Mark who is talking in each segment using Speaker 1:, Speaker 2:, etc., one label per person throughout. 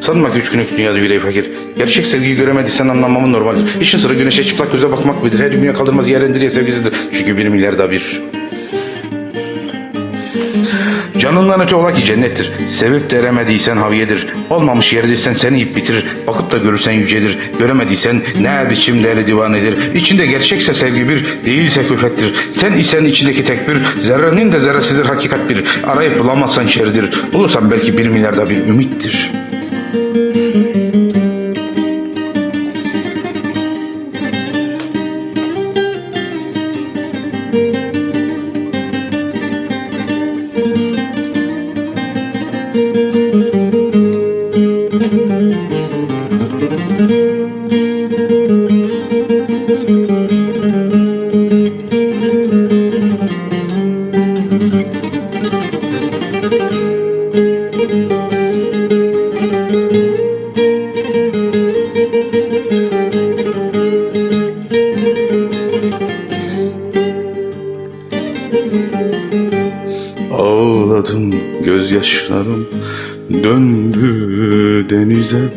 Speaker 1: Sanma ki üç günlük dünyada yüreği fakir. Gerçek sevgiyi göremediysen anlamamın normaldir. İşin sıra güneşe çıplak göze bakmak mıdır? Her dünya kaldırmaz yerlendiriye sevgisidir. Çünkü bir milyarda bir. Canından öte ola ki cennettir. Sevip de eremediysen haviyedir. Olmamış yerdeysen seni ip bitirir. Bakıp da görürsen yücedir. Göremediysen ne biçim deli divanedir. İçinde gerçekse sevgi bir, değilse külfettir. Sen isen içindeki tek bir, zerrenin de zerresidir hakikat bir. Arayıp bulamazsan şeridir. Bulursan belki bir milyarda bir ümittir. Ağladım gözyaşlarım döndü denize.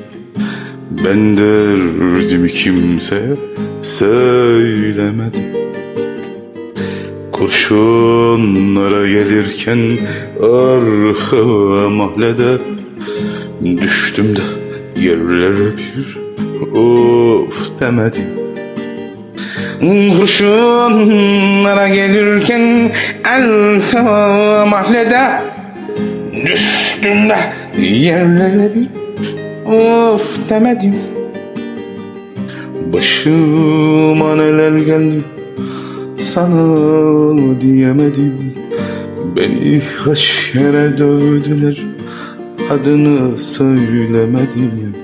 Speaker 1: Ben derdimi kimseye söylemedim Kurşunlara gelirken arka mahallede Düştüm de yerlere bir of demedim Kurşunlara gelirken arka mahallede Düştüm de yerlere bir of demedim Başıma neler geldi sana diyemedim. Beni kaç kere dövdüler adını söylemedim.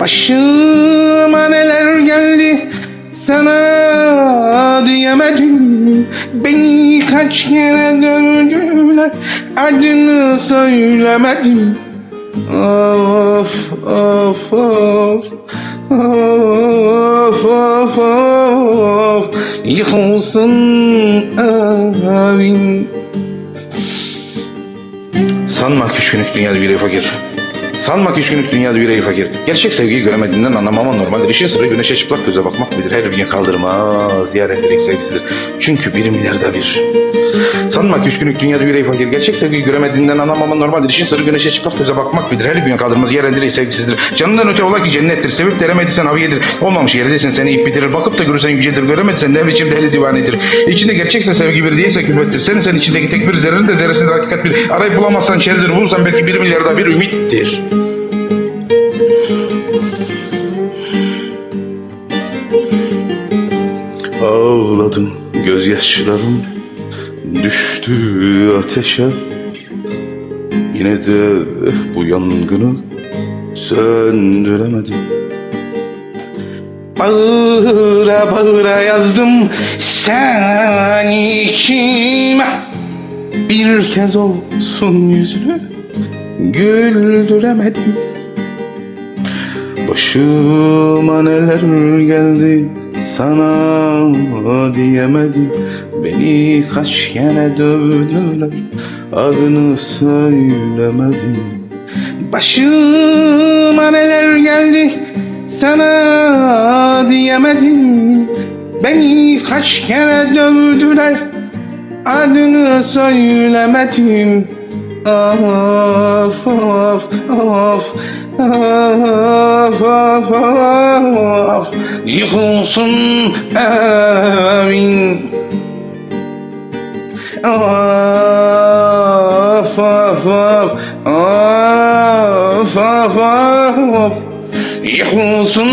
Speaker 1: Başıma neler geldi sana diyemedim. Beni kaç kere dövdüler adını söylemedim Of of of Of of of Yıkılsın evin Sanma ki üç günlük dünyada bir fakir. Sanma ki günlük dünyada bir fakir. Gerçek sevgiyi göremediğinden anlamaman normaldir. İşin sırrı güneşe çıplak göze bakmak bilir. Her gün kaldırmaz. Ziyaret direkt sevgisidir. Çünkü bir milyarda bir. Sanma ki üç günlük dünyada yüreği fakir. Gerçek sevgiyi göremediğinden anlamaman normaldir. İşin sırrı güneşe çıplak göze bakmak bilir. Her gün kaldırmaz. Yer direği sevgisidir. Canından öte ola ki cennettir. Sevip de eremediysen haviyedir. Olmamış yerdesin seni ip bitirir. Bakıp da görürsen yücedir. Göremediysen ne biçim deli divanedir. İçinde gerçekse sevgi bir değilse külfettir. Senin sen içindeki tek bir zerrenin de zerresidir hakikat bir. Arayıp bulamazsan şeridir. Bulursan belki bir milyarda bir ümittir. Ağladım gözyaşlarım düştü ateşe. Yine de bu yangını söndüremedim. Bağıra bağıra yazdım sen içime. Bir kez olsun yüzünü güldüremedim. Başıma neler geldi sana diyemedim Beni kaç kere dövdüler. Adını söylemedim Başıma neler geldi sana diyemedim Beni kaç kere dövdüler. Adını söylemedim Of of of of of of Yıkılsın evin. Of of of of of of Yıkılsın